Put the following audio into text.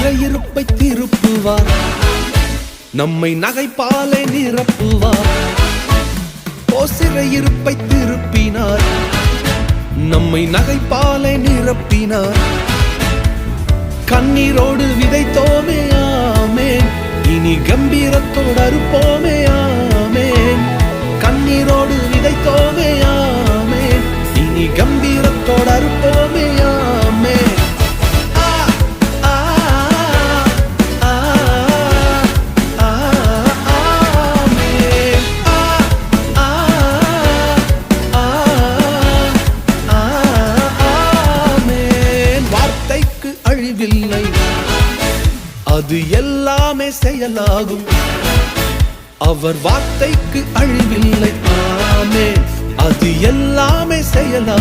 சிறையிருப்பை திருப்புவார். நம்மை நகைப்பாலை நிரப்புவார். ஓ திருப்பினார். நம்மை நகைப்பாலை நிரப்பினார். கண்ணீரோடு விதைத்தோமே ஆமே இனி கம்பீரத்தோடு அறுப்போமே வார்த்தைக்கு அது எல்லாமே செயலாகும். அவர் வார்த்தைக்கு அழிவில்லை. ஆமே அது எல்லாமே செயலாகும்.